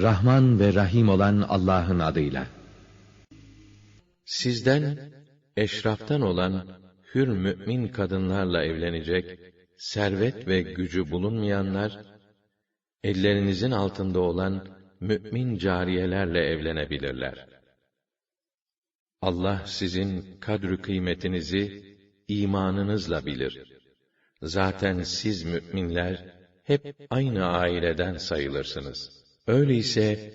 Rahman ve Rahim olan Allah'ın adıyla. Sizden eşraftan olan hür mümin kadınlarla evlenecek servet ve gücü bulunmayanlar ellerinizin altında olan mümin cariyelerle evlenebilirler. Allah sizin kadrü kıymetinizi imanınızla bilir. Zaten siz müminler hep aynı aileden sayılırsınız. Öyleyse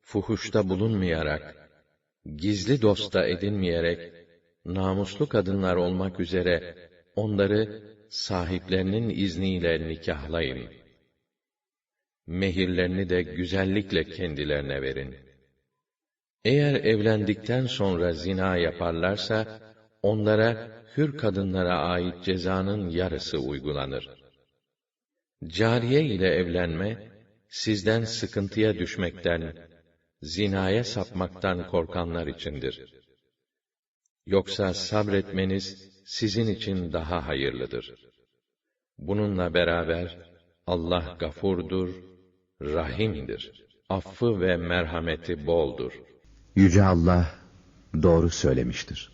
fuhuşta bulunmayarak, gizli dosta edinmeyerek, namuslu kadınlar olmak üzere onları sahiplerinin izniyle nikahlayın. Mehirlerini de güzellikle kendilerine verin. Eğer evlendikten sonra zina yaparlarsa, onlara hür kadınlara ait cezanın yarısı uygulanır. Cariye ile evlenme, sizden sıkıntıya düşmekten, zinaya sapmaktan korkanlar içindir. Yoksa sabretmeniz sizin için daha hayırlıdır. Bununla beraber Allah gafurdur, rahimdir. Affı ve merhameti boldur. Yüce Allah doğru söylemiştir.